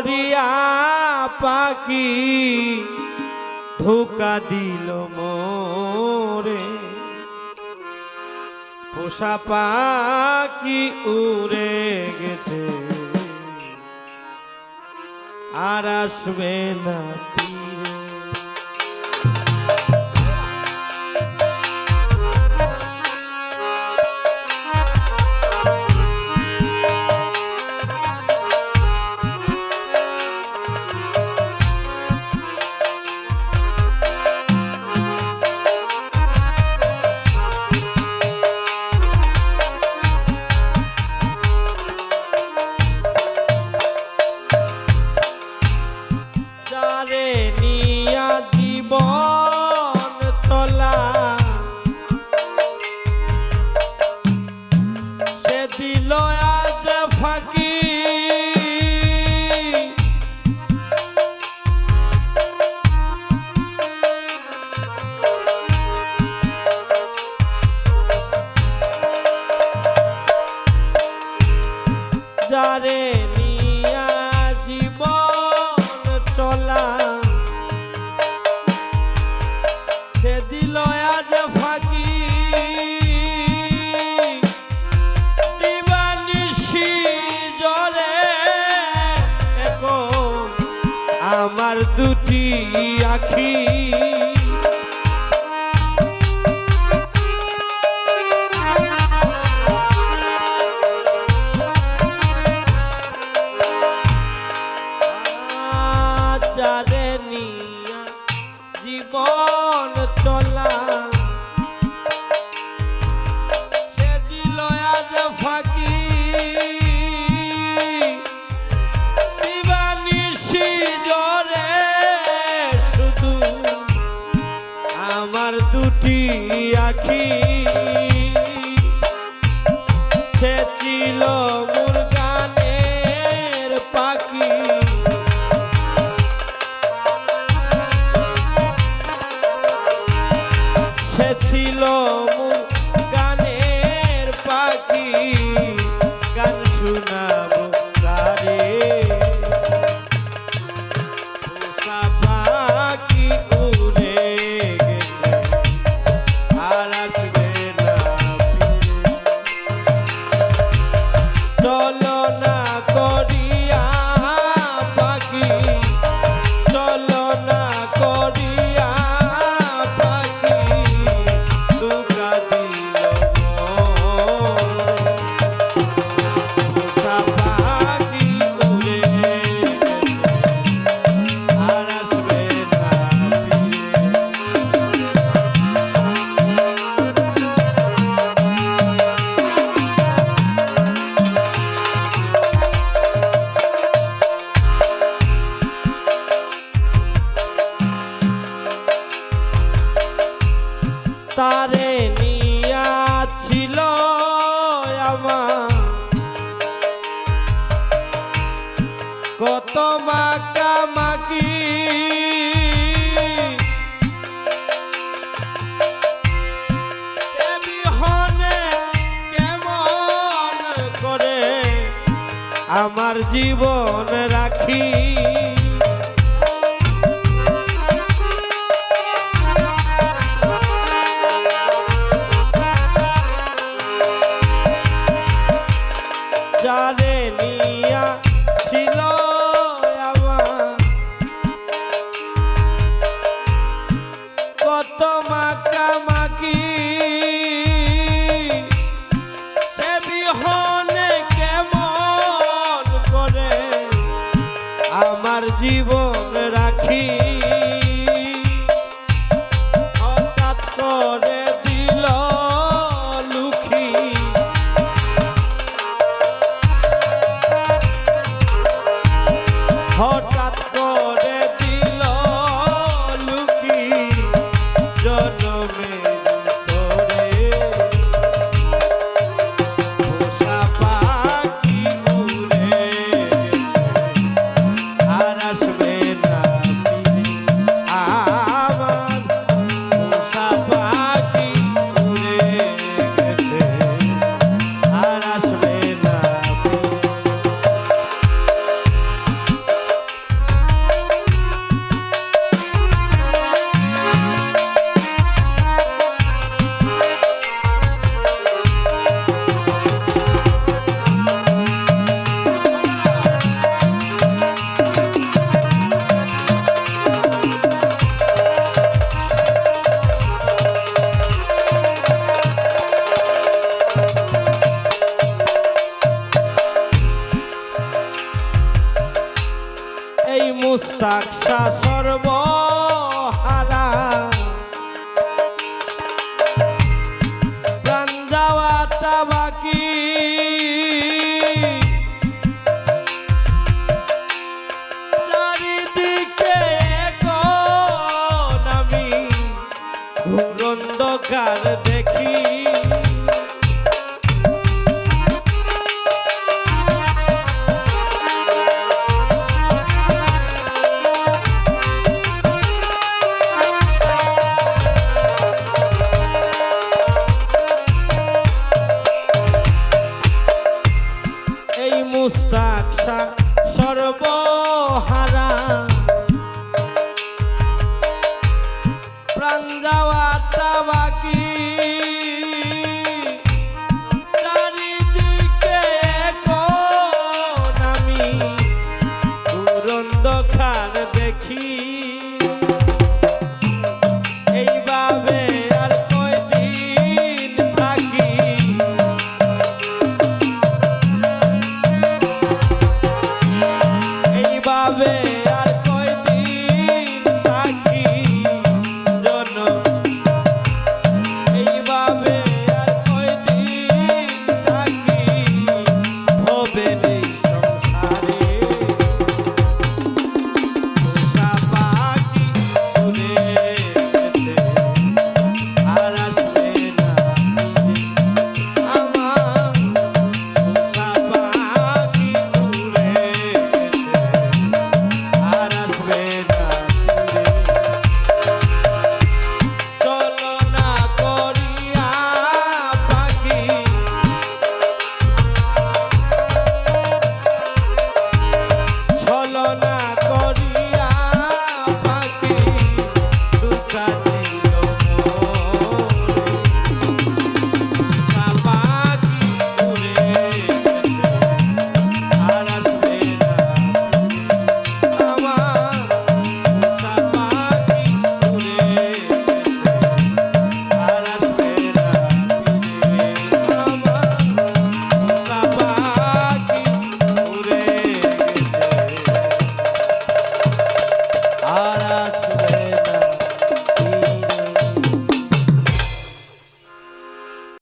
মরিয়া পাখি ধোকা দিল মোরে। পোষা পাকি উড়ে গেছে। আর আসবে না আমার দুটি আখি। যারে জীবন সে ছিল তারে নিয়া ছিল আমার। কত মাকা মাকি হনে কেমন করে আমার জীবন রাখি? যাওয়াটা বাকি? চারিদিকে আমি ঘুরন্ধকার দেখি।